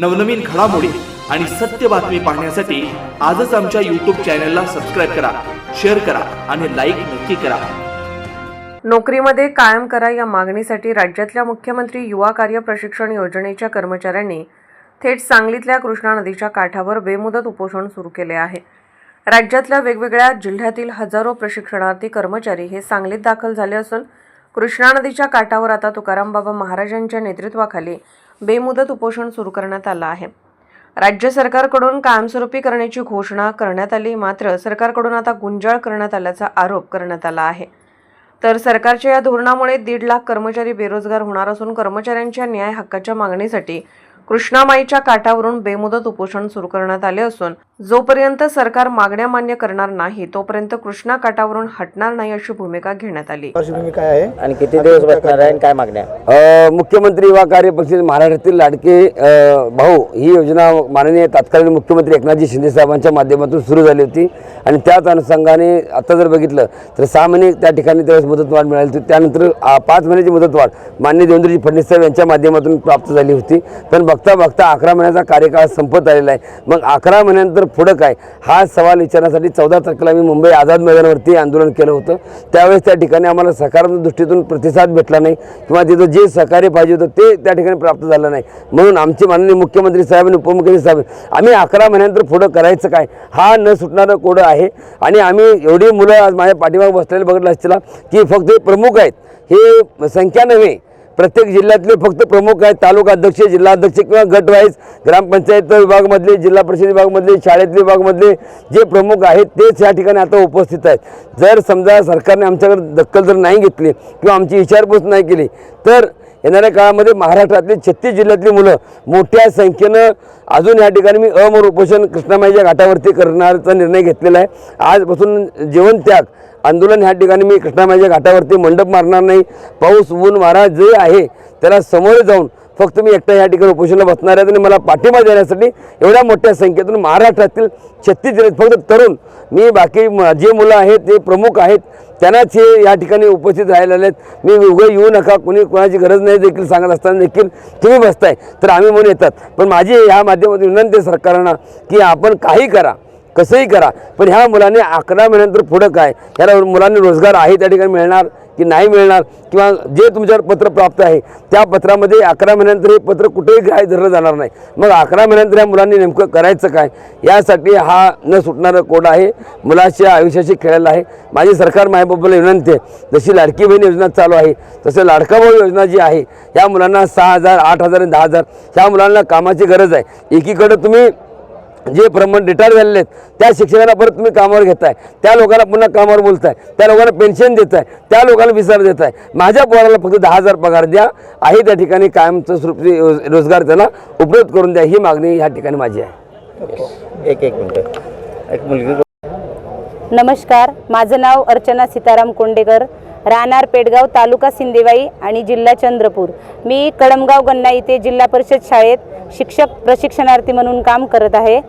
नवनवीन घडामोडी आणि सत्य बातमी पाहण्यासाठी आजच आमच्या युट्यूब चॅनलला सबस्क्राईब करा शेअर करा आणि लाईक नक्की करा. नोकरीमध्ये कायम करा या मागणीसाठी राज्यातल्या मुख्यमंत्री युवा कार्य प्रशिक्षण योजनेच्या कर्मचाऱ्यांनी थेट सांगलीतल्या कृष्णा नदीच्या काठावर बेमुदत उपोषण सुरू केले आहे. राज्यातल्या वेगवेगळ्या जिल्ह्यातील हजारो प्रशिक्षणार्थी कर्मचारी हे सांगलीत दाखल झाले असून कृष्णा नदीच्या काठावर आता तुकारामबाबा महाराजांच्या नेतृत्वाखाली बेमुदत उपोषण सुरू करण्यात आलं आहे. राज्य सरकारकडून कायमस्वरूपी करण्याची घोषणा करण्यात आली मात्र सरकारकडून आता गुंजाळ करण्यात आल्याचा आरोप करण्यात आला आहे. तर सरकारच्या या धोरणामुळे दीड लाख कर्मचारी बेरोजगार होणार असून कर्मचाऱ्यांच्या न्याय हक्काच्या मागणीसाठी कृष्णामाईच्या काठावरून बेमुदत उपोषण सुरू करण्यात आले असून जोपर्यंत सरकार मागण्या मान्य करणार नाही तोपर्यंत कृष्णा काठावरून हटणार नाही अशी भूमिका घेण्यात आली. आहे? आणि किती दिवस बसणार आहे काय मागण्या? मुख्यमंत्री युवा कार्य पक्ष महाराष्ट्रातील लाडके भाऊ ही योजना माननीय तत्कालीन मुख्यमंत्री एकनाथजी शिंदे साहेबांच्या माध्यमातून सुरू झाली होती. आणि त्याच अनुषंगाने आता जर बघितलं तर सहा महिने त्या ठिकाणी त्यावेळेस मुदतवाढ मिळाली होती. त्यानंतर पाच महिन्याची मुदतवाढ माननीय देवेंद्रजी फडणवीस साहेब यांच्या माध्यमातून प्राप्त झाली होती. पण बघता बघता अकरा महिन्याचा कार्यकाळ संपत आलेला आहे. मग अकरा महिन्यानंतर पुढं काय? हा सवाल विचारण्यासाठी चौदा तारखेला मी मुंबई आझाद मैदानावरती आंदोलन केलं होतं. त्यावेळेस त्या ठिकाणी आम्हाला सकारात्मक दृष्टीतून प्रतिसाद भेटला नाही किंवा तिथं जे सहकार्य पाहिजे होतं ते त्या ठिकाणी प्राप्त झालं नाही. म्हणून आमचे माननीय मुख्यमंत्री साहेब आणि उपमुख्यमंत्री साहेब आम्ही अकरा महिन्यानंतर पुढं करायचं काय? हा न सुटणारं कोडं आहे. आणि आम्ही एवढी मुलं आज माझ्या पाठीमाग बसलेले बघितलं असतील की फक्त हे प्रमुख आहेत. हे संख्या नव्हे प्रत्येक जिल्ह्यातले फक्त प्रमुख आहेत तालुका अध्यक्ष जिल्हाध्यक्ष किंवा गटवाईज ग्रामपंचायत विभागमधले जिल्हा परिषद विभागमधले शाळेतले विभागमधले जे प्रमुख आहेत तेच या ठिकाणी आता उपस्थित आहेत. जर समजा सरकारने आमच्याकडे दखल जर नाही घेतली किंवा आमची विचारपूस नाही केली तर येणाऱ्या काळामध्ये महाराष्ट्रातली छत्तीस जिल्ह्यातली मुलं मोठ्या संख्येनं अजून या ठिकाणी मी अमर उपोषण कृष्णामाईच्या घाटावरती करण्याचा निर्णय घेतलेला आहे. आजपासून जीवनत्याग आंदोलन ह्या ठिकाणी मी कृष्णामाईच्या घाटावरती मंडप मारणार नाही. पाऊस ऊन वारा जे आहे त्याला समोर जाऊन फक्त मी एकटा या ठिकाणी उपोषणाला बसणार आहे. आणि मला पाठिंबा देण्यासाठी एवढ्या मोठ्या संख्येतून महाराष्ट्रातील छत्तीस जिल्ह्यात फक्त तरुण मी बाकी जे मुलं आहेत ते प्रमुख आहेत त्यांनाच हे या ठिकाणी उपस्थित राहिलेले आहेत. मी उभं येऊ नका कुणी कोणाची गरज नाही देखील सांगत असताना देखील तुम्ही बसताय तर आम्ही म्हणून येतात. पण माझी ह्या माध्यमातून विनंती आहे सरकारना की आपण काही करा. कसंही करा पण ह्या मुलांनी अकरा महिन्यानंतर पुढं काय? ह्या मुलांनी रोजगार आहे त्या ठिकाणी मिळणार की नाही मिळणार? किंवा जे तुमच्यावर पत्र प्राप्त आहे त्या पत्रामध्ये अकरा महिन्यानंतर हे पत्र कुठेही काय धरलं जाणार नाही. मग अकरा महिन्यानंतर या मुलांनी नेमकं करायचं काय? यासाठी हा न सुटणारा कोड आहे. मुलाच्या आयुष्याशी खेळायला आहे. माझी सरकार मायबाबाला विनंती आहे. जशी लाडकी बहीण योजना चालू आहे तसं लाडका भाऊ योजना जी आहे या मुलांना सहा हजार आठ हजार आणि दहा हजार ह्या मुलांना कामाची गरज आहे. एकीकडं तुम्ही जे प्रमाण रिटायर झालेले आहेत त्या शिक्षकांना परत तुम्ही कामावर घेताय. त्या लोकांना पुन्हा कामावर बोलताय. त्या लोकांना पेन्शन देताय. त्या लोकांना विसार देताय. माझ्या पोराला फक्त दहा हजार पगार द्या. आहे त्या ठिकाणी कायमचं स्वरूपी रोज- रोजगार त्यांना उपलब्ध करून द्या. ही मागणी ह्या ठिकाणी माझी आहे. एक एक मिनिट. एक मुलगी नमस्कार. माझं नाव अर्चना सीताराम कोंडेकर. राहणार पेडगाव तालुका सिंदेवाई आणि जिल्हा चंद्रपूर. मी कळमगाव गन्ना इथे जिल्हा परिषद शाळेत शिक्षक प्रशिक्षणार्थी म्हणून काम करत आहे.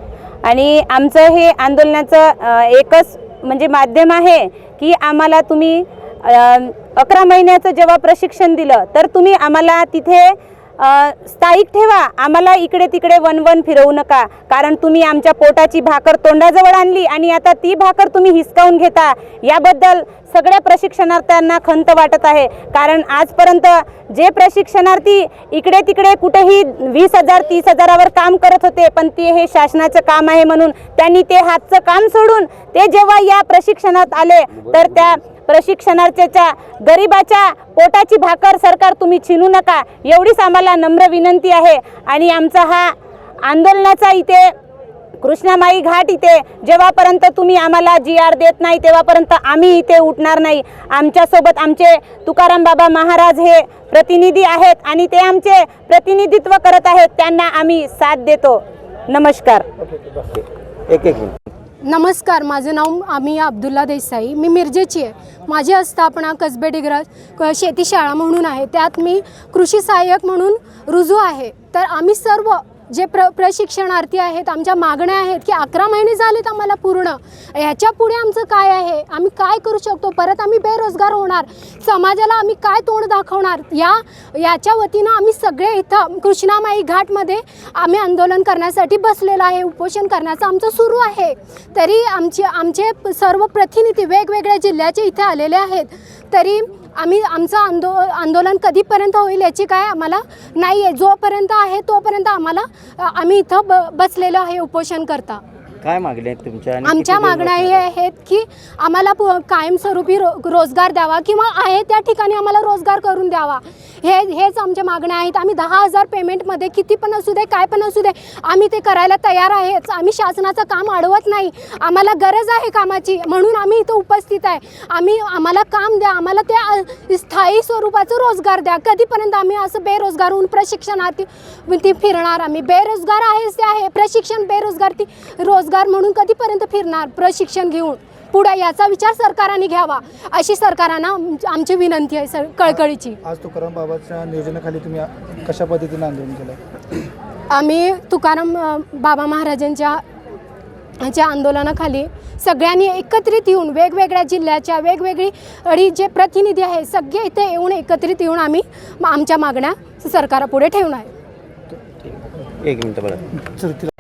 आणि आमचं हे आंदोलनाचं एकच म्हणजे माध्यम आहे की आम्हाला तुम्ही अकरा महिन्याचं जेव्हा प्रशिक्षण दिलं तर तुम्ही आम्हाला तिथे स्थायिक ठेवा. आम्हाला इकडे तिकडे वन वन फिरवू नका. कारण तुम्ही आमच्या पोटाची भाकर तोंडाजवळ आणली आणि आता ती भाकर तुम्ही हिसकावून घेता. याबद्दल सगळ्या प्रशिक्षणार्थ्यांना खंत वाटत आहे. कारण आजपर्यंत जे प्रशिक्षणार्थी इकडे तिकडे कुठेही वीस हजार तीस हजारावर काम करत होते पण ते हे शासनाचं काम आहे म्हणून त्यांनी ते हातचं काम सोडून ते जेव्हा या प्रशिक्षणात आले तर त्या प्रशिक्षणार्थीच्या गरिबाच्या पोटाची भाकर सरकार तुम्ही छिनू नका. एवढीच आम्हाला नम्र विनंती आहे. आणि आमचा हा आंदोलनाचा इथे कृष्णामाई घाट इथे जेव्हापर्यंत तुम्ही आम्हाला जी आर देत नाही तेव्हापर्यंत आम्ही इथे उठणार नाही. आमच्यासोबत आमचे तुकाराम बाबा महाराज हे प्रतिनिधी आहेत आणि ते आमचे प्रतिनिधित्व करत आहेत. त्यांना आम्ही साथ देतो. नमस्कार. एक एक नमस्कार माझं नाव आम्ही अब्दुल्ला देसाई. मी मिरजेची आहे. माझी आस्थापना कसबे डिग्रज क- शेती शाळा म्हणून आहे. त्यात मी कृषी सहाय्यक म्हणून रुजू आहे. तर आम्ही सर्व जे प्र प्रशिक्षणार्थी आहेत आमच्या मागण्या आहेत की अकरा महिने झालेत आम्हाला पूर्ण. ह्याच्या पुढे आमचं काय आहे? आम्ही काय करू शकतो? परत आम्ही बेरोजगार होणार. समाजाला आम्ही काय तोंड दाखवणार? या याच्या वतीनं आम्ही सगळे इथं कृष्णामाई घाटमध्ये आम्ही आंदोलन करण्यासाठी बसलेलं आहे. उपोषण करण्याचं आमचं सुरू आहे. तरी आमचे आमचे सर्व प्रतिनिधी वेगवेगळ्या जिल्ह्याचे इथे आलेले आहेत. तरी आम्ही आमचं आंदो आंदोलन कधीपर्यंत होईल याची काय आम्हाला नाही आहे जोपर्यंत आहे तोपर्यंत आम्हाला आम्ही इथं ब बसलेलो आहे उपोषण करता काय मागण्या आहेत तुमच्या आणि आमच्या दिवस मागण्या हे? आहेत की आम्हाला पु- कायमस्वरूपी रो रोजगार द्यावा किंवा आहे त्या ठिकाणी आम्हाला रोजगार करून द्यावा. हे हेच आमच्या मागण्या आहेत. आम्ही दहा हजार पेमेंटमध्ये किती पण असू दे काय पण असू दे आम्ही ते करायला तयार आहेच. आम्ही शासनाचं काम अडवत नाही. आम्हाला गरज आहे कामाची. म्हणून आम्ही इथं उपस्थित आहे. आम्ही आम्हाला काम द्या. आम्हाला ते अ, स्थायी स्वरूपाचं रोजगार द्या. कधीपर्यंत आम्ही असं बेरोजगार होऊन प्रशिक्षणार्थी ती फिरणार? आम्ही बेरोजगार आहेच ते आहे. प्रशिक्षण बेरोजगार ती रोजगार म्हणून कधीपर्यंत फिरणार? प्रशिक्षण घेऊन. पुढे याचा विचार सरकारने घ्यावा. अशी सरकारांना आम- आमची विनंती आहे सर कळकळीची. आज तुकाराम बाबाच्या नियोजनाखाली तुम्ही कशा पद्धतीने आंदोलन केलं? आम्ही तुकाराम बाबा महाराजांच्या च्या आंदोलनाखाली सगळ्यांनी एकत्रित येऊन वेगवेगळ्या जिल्ह्याच्या वेगवेगळी अडी जे प्रतिनिधी आहेत सगळे इथे येऊन एकत्रित येऊन आम्ही आमच्या मागण्या सरकारापुढे ठेवणार आहे. एक मिनिट बघा